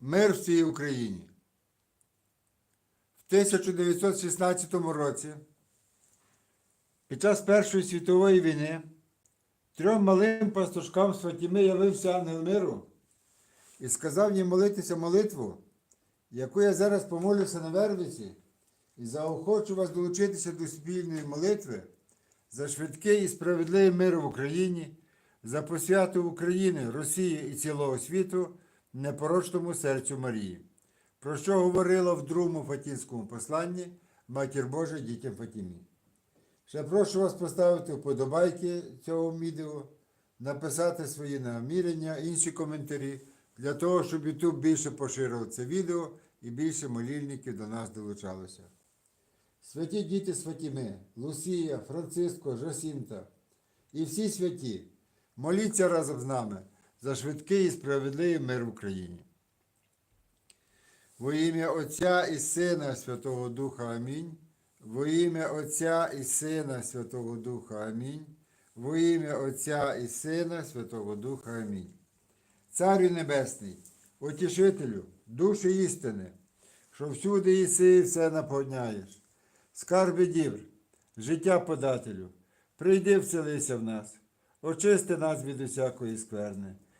Мир в цій Україні. В 1916 році, під час Першої світової війни, трьом малим пастушкам з Фатіми явився ангел миру і сказав їм молитися молитву, яку я зараз помолюся на Вервиці, і заохочу вас долучитися до спільної молитви за швидкий і справедливий мир в Україні, за посвяту України, Росії і цілого світу непорочному серцю Марії, про що говорила в другому Фатінському посланні Матір Божа дітям Фатімі. Ще прошу вас поставити вподобайки цього відео, написати свої намірення, інші коментарі, для того, щоб YouTube більше поширив це відео і більше молільників до нас долучалося. Святі діти з Фатіми, Лусія, Франциско, Жасінта і всі святі, моліться разом з нами за швидкий і справедливий мир в Україні. Во ім'я Отця і Сина Святого Духа Амінь. Во ім'я Отця і Сина Святого Духа Амінь. Во ім'я Отця і Сина Святого Духа Амінь. Царю Небесний, Утішителю, душі істини, що всюди єси і все наповняєш. Скарби дівр, життя подателю, прийди вселися в нас, очисти нас від усякої скверни,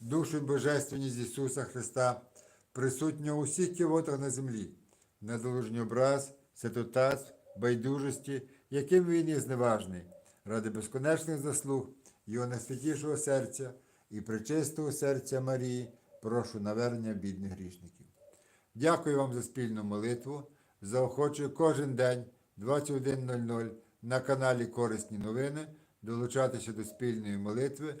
душу божественність Ісуса Христа, присутнього у всіх ківотах на землі, недолужній образ, святотатств, байдужості, яким він є зневажний, ради безконечних заслуг Його найсвятішого серця і пречистого серця Марії, прошу навернення бідних грішників. Дякую вам за спільну молитву. Заохочую кожен день 21.00 на каналі Корисні новини долучатися до спільної молитви